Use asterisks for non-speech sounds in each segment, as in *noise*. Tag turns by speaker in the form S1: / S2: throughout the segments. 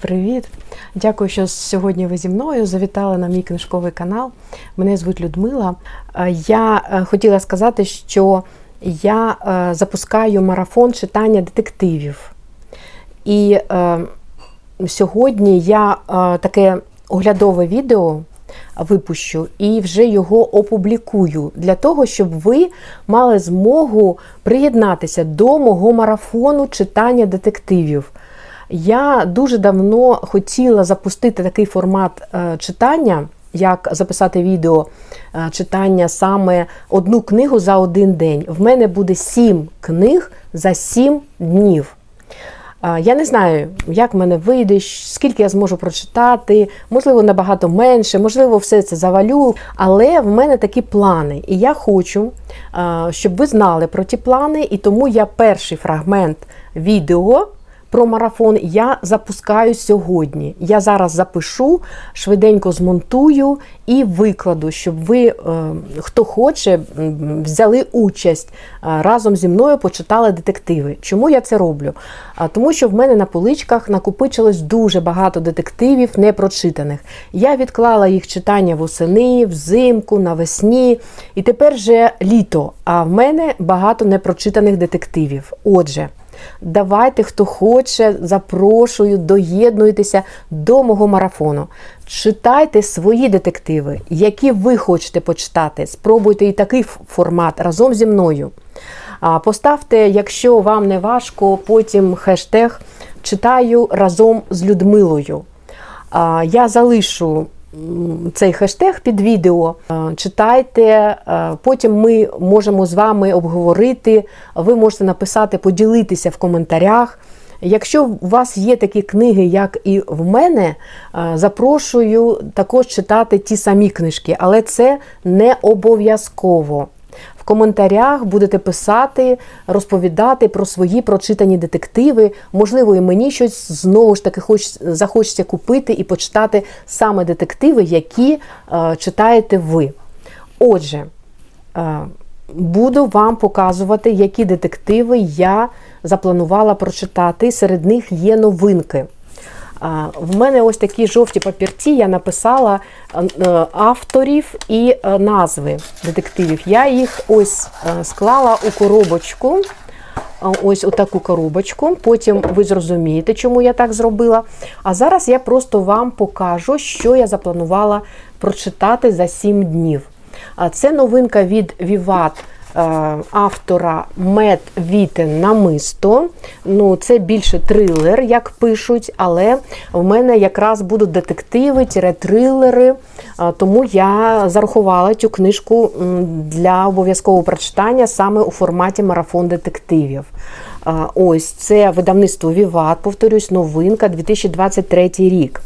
S1: Привіт! Дякую, що сьогодні ви зі мною завітали на мій книжковий канал. Мене звуть Людмила. Е, Я е, хотіла сказати, що я е, запускаю марафон читання детективів. І сьогодні я таке оглядове відео випущу і вже його опублікую для того, щоб ви мали змогу приєднатися до мого марафону читання детективів. Я дуже давно хотіла запустити такий формат е, читання, як записати відео е, читання саме одну книгу за один день. В мене буде сім книг за сім днів. Е, Я не знаю, як в мене вийде, скільки я зможу прочитати, можливо, набагато менше, можливо, все це завалю. Але в мене такі плани. І я хочу, щоб ви знали про ті плани, і тому я перший фрагмент відео. Про марафон я запускаю сьогодні. Я зараз запишу, швиденько змонтую і викладу, щоб ви, е, хто хоче, взяли участь е, разом зі мною, почитали детективи. Чому я це роблю? Тому що в мене на поличках накопичилось дуже багато детективів непрочитаних. Я відклала їх читання восени, взимку, навесні, і тепер вже літо. А в мене багато непрочитаних детективів. Отже. Давайте, хто хоче, запрошую, доєднуйтеся до мого марафону. Читайте свої детективи, які ви хочете почитати. Спробуйте і такий формат разом зі мною. Поставте, якщо вам не важко, потім хештег читаю разом з Людмилою. Я залишу цей хештег під відео. Е, Читайте, е, потім ми можемо з вами обговорити. Ви можете написати, поділитися в коментарях. Якщо у вас є такі книги, як і в мене, е, запрошую також читати ті самі книжки, але це не обов'язково. Коментарях будете писати, розповідати про свої прочитані детективи. Можливо, і мені щось знову ж таки хоч, захочеться купити і почитати саме детективи, які е, читаєте ви. Отже, е, буду вам показувати, які детективи я запланувала прочитати. Серед них є новинки. В мене ось такі жовті папірці. Я написала е, авторів і е, назви детективів. Я їх ось е, склала у коробочку. Ось у таку коробочку. Потім ви зрозумієте, чому я так зробила. А зараз я просто вам покажу, що я запланувала прочитати за 7 днів. Це новинка від Vivat автора Мед Вітен Намисто. Ну, це більше трилер, як пишуть, але в мене якраз будуть детективи, трилери. Тому я зарахувала цю книжку для обов'язкового прочитання саме у форматі марафон детективів. Ось це видавництво Віват, повторюсь, новинка 2023 рік.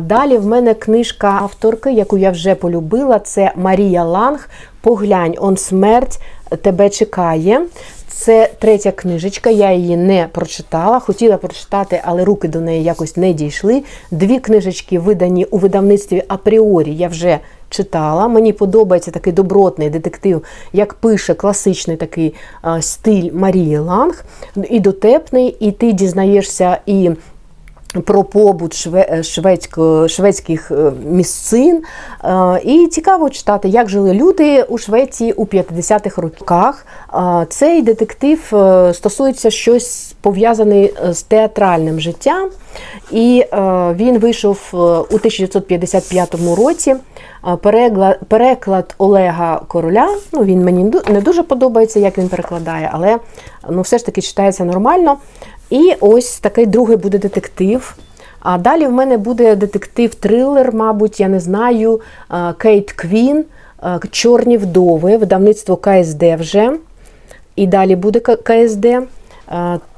S1: Далі в мене книжка авторки, яку я вже полюбила, це Марія Ланг. Поглянь, он смерть тебе чекає. Це третя книжечка, я її не прочитала. Хотіла прочитати, але руки до неї якось не дійшли. Дві книжечки видані у видавництві Апріорі. Я вже читала. Мені подобається такий добротний детектив, як пише класичний такий стиль Марії Ланг. І дотепний, і ти дізнаєшся і про побут шведсько, шведських е, місцин. Е, І цікаво читати, як жили люди у Швеції у 50-х роках. Е, Цей детектив е, стосується щось пов'язане з театральним життям. І е, він вийшов е, у 1955 році. Е, переклад Олега Короля. Ну, він мені не дуже подобається, як він перекладає, але ну, все ж таки читається нормально. І ось такий другий буде детектив. А далі в мене буде детектив-трилер, мабуть, я не знаю. е, Кейт Квін, е, Чорні вдови, видавництво КСД вже. І далі буде КСД. Е,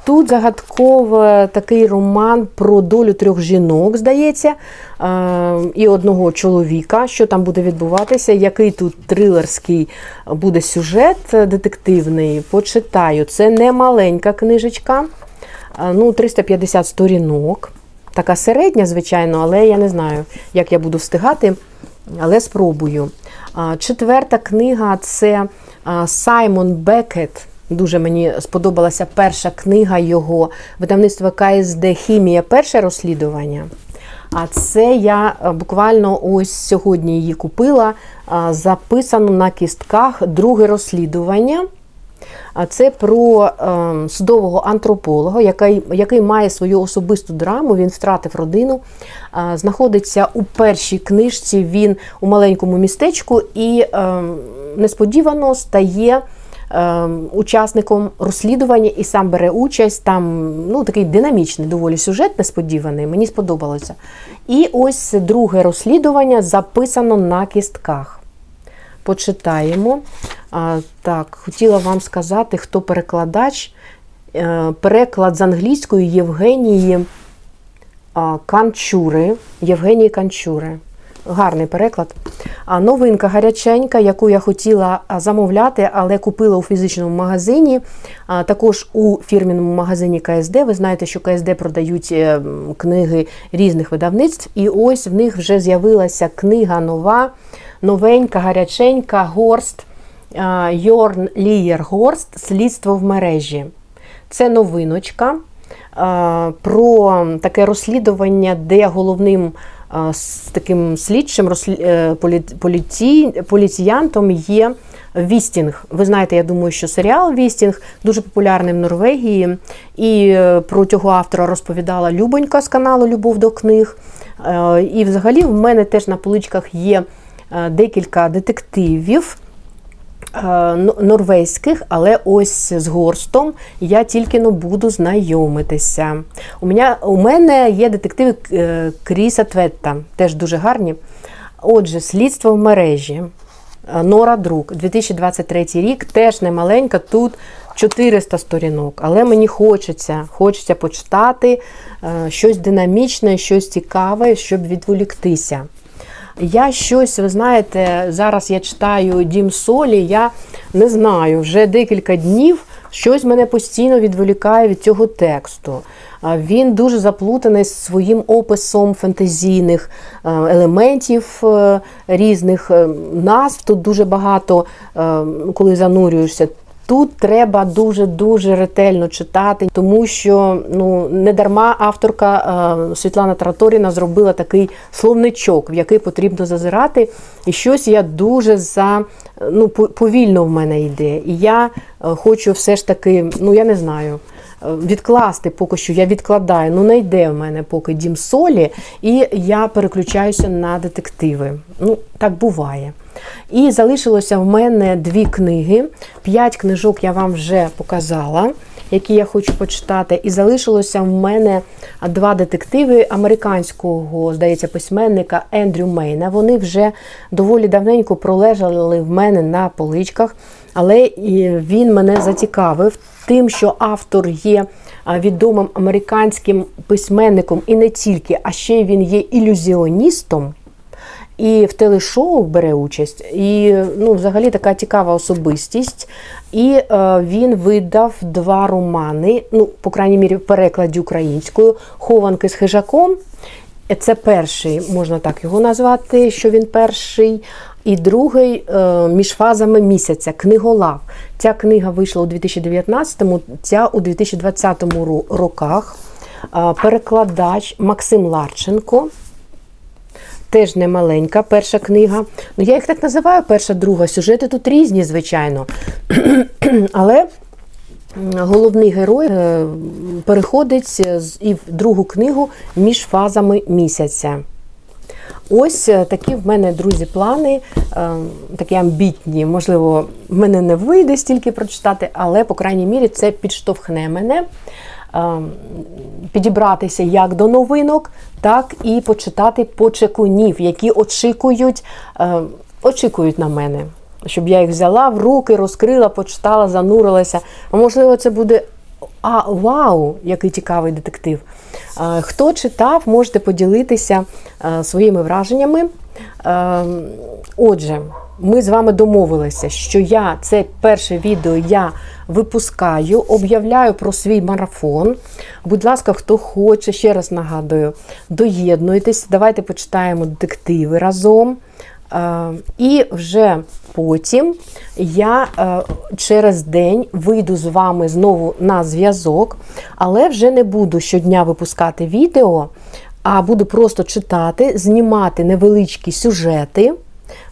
S1: Тут загадковий такий роман про долю трьох жінок, здається, і одного чоловіка. Що там буде відбуватися, який тут трилерський буде сюжет детективний, почитаю. Це не маленька книжечка, ну, 350 сторінок. Така середня, звичайно, але я не знаю, як я буду встигати, але спробую. Четверта книга це Саймон Бекет Дуже мені сподобалася перша книга його видавництва КСД Хімія. Перше розслідування. А це я е, буквально ось сьогодні її купила. Записано на кістках друге розслідування. Це про е, судового антрополога, який, який має свою особисту драму. Він втратив родину, знаходиться у першій книжці. Він у маленькому містечку і е, несподівано стає. е, Учасником розслідування і сам бере участь. Там ну такий динамічний доволі сюжет несподіваний. Мені сподобалося. І ось друге розслідування записано на кістках. Почитаємо. Так, хотіла вам сказати, хто перекладач. Е, переклад з англійської Євгенії Канчури. Євгенії Канчури. Гарний переклад. А новинка гаряченька, яку я хотіла замовляти, але купила у фізичному магазині. А, також у фірміному магазині КСД. Ви знаєте, що КСД продають е, книги різних видавництв. І ось в них вже з'явилася книга нова, новенька, гаряченька, горст. Йорн Лієр Горст Слідство в мережі. Це новиночка про таке розслідування, де головним таким слідчим е, полі- поліці- поліціянтом є Вістінг. Ви знаєте, я думаю, що серіал Вістінг дуже популярний в Норвегії. І е, про цього автора розповідала Любонька з каналу Любов до книг. Е, І взагалі в мене теж на поличках є декілька детективів е, норвезьких, але ось з горстом я тільки но буду знайомитися. У мене, у мене є детективи е, Кріса Тветта, теж дуже гарні. Отже, слідство в мережі. Е, Нора Друк, 2023 рік, теж не маленька, тут 400 сторінок, але мені хочеться, хочеться почитати е, щось динамічне, щось цікаве, щоб відволіктися. Я щось, ви знаєте, зараз я читаю Дім Солі, я не знаю, вже декілька днів щось мене постійно відволікає від цього тексту. Він дуже заплутаний своїм описом фентезійних е, елементів е, різних е, назв. Тут дуже багато, коли занурюєшся. Тут треба дуже-дуже ретельно читати, тому що ну не дарма авторка е, Світлана Траторіна зробила такий словничок, в який потрібно зазирати. І щось я дуже за ну повільно в мене йде. І я е, хочу все ж таки, ну я не знаю. е, Відкласти поки що я відкладаю, ну не йде в мене поки дім солі, і я переключаюся на детективи. Ну, так буває. І залишилося в мене дві книги. П'ять книжок я вам вже показала, які я хочу почитати. І залишилося в мене два детективи американського, здається, письменника Ендрю Мейна. Вони вже доволі давненько пролежали в мене на поличках, але він мене зацікавив тим, що автор є відомим американським письменником і не тільки, а ще він є ілюзіоністом. І в телешоу бере участь, і ну, взагалі така цікава особистість. І е, він видав два романи, ну, по крайній мірі, в перекладі українською Хованки з хижаком. Це перший, можна так його назвати, що він перший. І другий е, між фазами місяця книголав. Ця книга вийшла у 2019-му, ця у 2020 роках. Е, перекладач Максим Ларченко. Теж не маленька перша книга. Ну, я їх так називаю, перша, друга. Сюжети тут різні, звичайно. *clears throat* Але головний герой е, переходить і в другу книгу між фазами місяця. Ось е, такі в мене, друзі, плани, е, такі амбітні. Можливо, в мене не вийде стільки прочитати, але, по крайній мірі, це підштовхне мене підібратися як до новинок, так і почитати почекунів, які очікують, е, очікують на мене. Щоб я їх взяла в руки, розкрила, почитала, занурилася. А можливо, це буде а, вау, який цікавий детектив. Е, Хто читав, можете поділитися е, своїми враженнями. Е, Отже, ми з вами домовилися, що я це перше відео я випускаю, об'являю про свій марафон. Будь ласка, хто хоче, ще раз нагадую, доєднуйтесь, давайте почитаємо детективи разом. Е, І вже потім я е, через день вийду з вами знову на зв'язок, але вже не буду щодня випускати відео, а буду просто читати, знімати невеличкі сюжети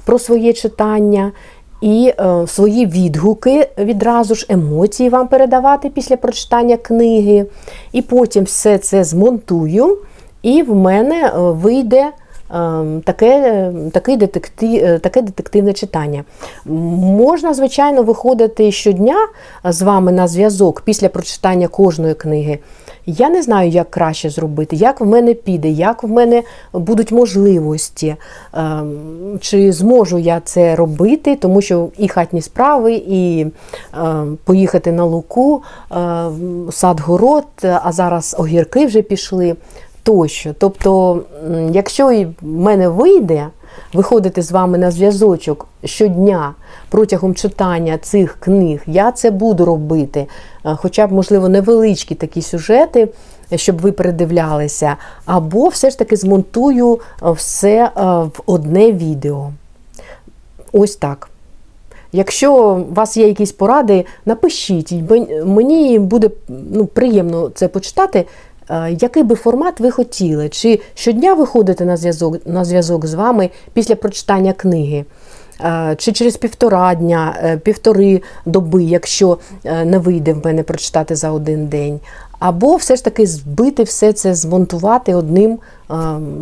S1: про своє читання. І е, свої відгуки відразу ж емоції вам передавати після прочитання книги. І потім все це змонтую, і в мене е, вийде е, таке, такий детектив, е, таке детективне читання. Можна, звичайно, виходити щодня з вами на зв'язок після прочитання кожної книги. Я не знаю, як краще зробити, як в мене піде, як в мене будуть можливості, ем, чи зможу я це робити, тому що і хатні справи, і ем, поїхати на луку, ем, сад-город, а зараз огірки вже пішли тощо. Тобто, якщо в мене вийде виходити з вами на зв'язочок щодня протягом читання цих книг, я це буду робити. Е, Хоча б, можливо, невеличкі такі сюжети, щоб ви передивлялися, або все ж таки змонтую е, все е, в одне відео. Ось так. Якщо у вас є якісь поради, напишіть. Мені буде ну, приємно це почитати. Е, Який би формат ви хотіли? Чи щодня виходите на зв'язок на зв'язок з вами після прочитання книги? Е, Чи через півтора дня, е, півтори доби, якщо не вийде в мене прочитати за один день? Або все ж таки збити все це, змонтувати одним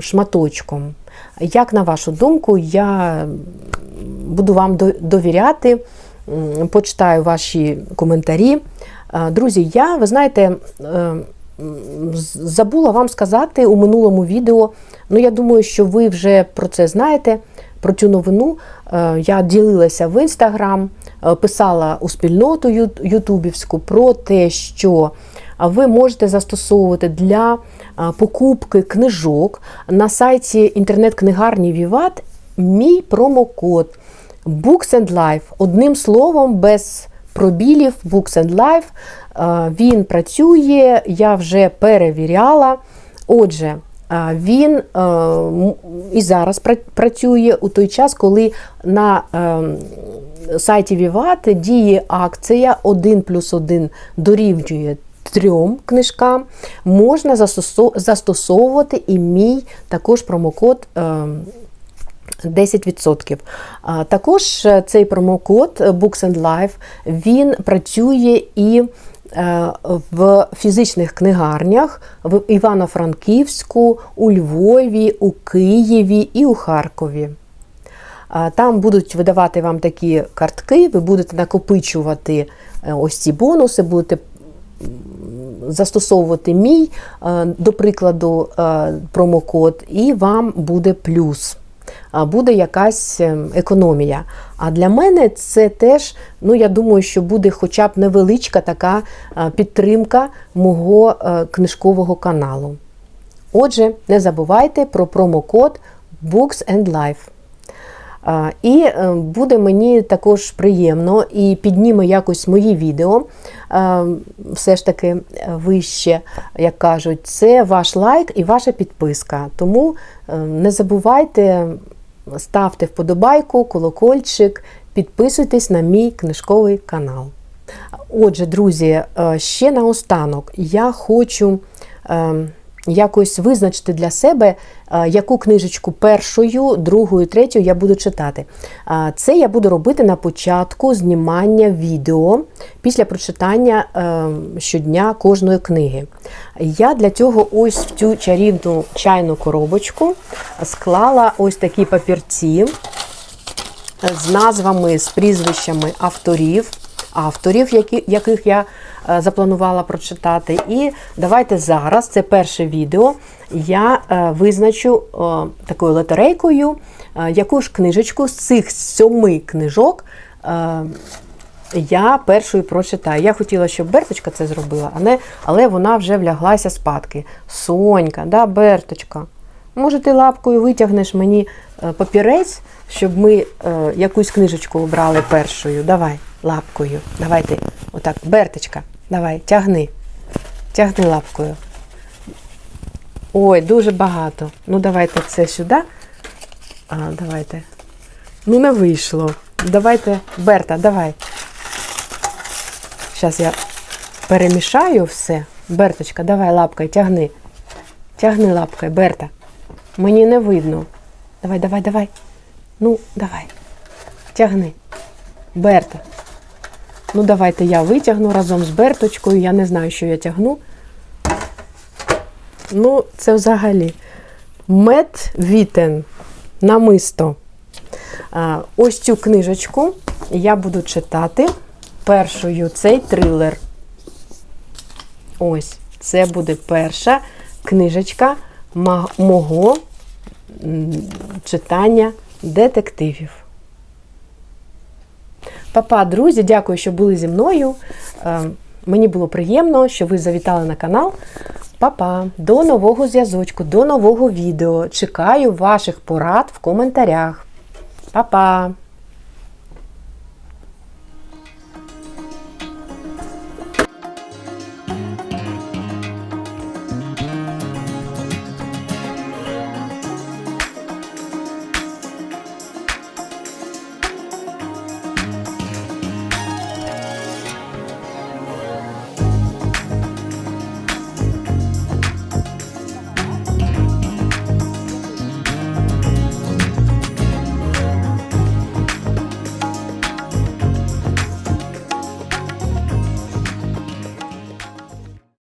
S1: шматочком? Як на вашу думку, я буду вам довіряти, почитаю ваші коментарі. Друзі, я, ви знаєте, забула вам сказати у минулому відео. Ну, я думаю, що ви вже про це знаєте, про цю новину. Е, Я ділилася в інстаграм, е, писала у спільноту ютубівську про те, що ви можете застосовувати для покупки книжок на сайті інтернет-книгарні Vivat мій промокод Books and Life. Одним словом, без пробілів Books and Life. Він працює, я вже перевіряла. Отже, він і зараз працює у той час, коли на е, сайті Vivat діє акція 1 плюс 1 дорівнює трьом книжкам. Можна застосовувати і мій також промокод. Е, 10%. Також е, цей промокод е, Books and Life він працює і е, в фізичних книгарнях в Івано-Франківську, у Львові, у Києві і у Харкові. Там будуть видавати вам такі картки, ви будете накопичувати ось ці бонуси, будете застосовувати мій, до прикладу, промокод, і вам буде плюс. Буде якась е, економія. А для мене це теж, ну я думаю, що буде хоча б невеличка така е, підтримка мого е, книжкового каналу. Отже, не забувайте про промокод Books and Life. І е, буде мені також приємно і підніме якось мої відео, все ж таки вище, як кажуть, це ваш лайк і ваша підписка. Тому е, не забувайте, ставте вподобайку, колокольчик, підписуйтесь на мій книжковий канал. Отже, друзі, е, ще наостанок я хочу е, якось визначити для себе, е, яку книжечку першою, другою, третьою я буду читати. Е, Це я буду робити на початку знімання відео після прочитання е, щодня кожної книги. Я для цього ось в цю чарівну чайну коробочку склала ось такі папірці з назвами, з прізвищами авторів, авторів, яких я е, запланувала прочитати. І давайте зараз, це перше відео, я е, визначу е, такою лотерейкою, е, яку ж книжечку з цих сьоми книжок. е, я першою прочитаю. Я хотіла, щоб Берточка це зробила, але вона вже вляглася спадки. Сонька, да, Берточка. Може, ти лапкою витягнеш мені е, папірець, щоб ми е, якусь книжечку обрали першою. Давай, лапкою. Давайте, отак, Берточка, давай, тягни. Тягни лапкою. Ой, дуже багато. Ну, давайте це сюди. А, давайте. Ну, не вийшло. Давайте, Берта, давай. Зараз я перемішаю все. Берточка, давай лапкою, тягни. Тягни лапкою, Берта. Мені не видно. Давай, давай, давай. Ну, давай. Тягни. Берта. Ну, давайте я витягну разом з Берточкою. Я не знаю, що я тягну. Ну, це взагалі. Мед Вітен. Намисто. Ось цю книжечку я буду читати першою цей трилер. Ось, це буде перша книжечка мого читання детективів. Папа, друзі, дякую, що були зі мною. Е, Мені було приємно, що ви завітали на канал. Папа, до нового зв'язочку, до нового відео. Чекаю ваших порад в коментарях. Па-па!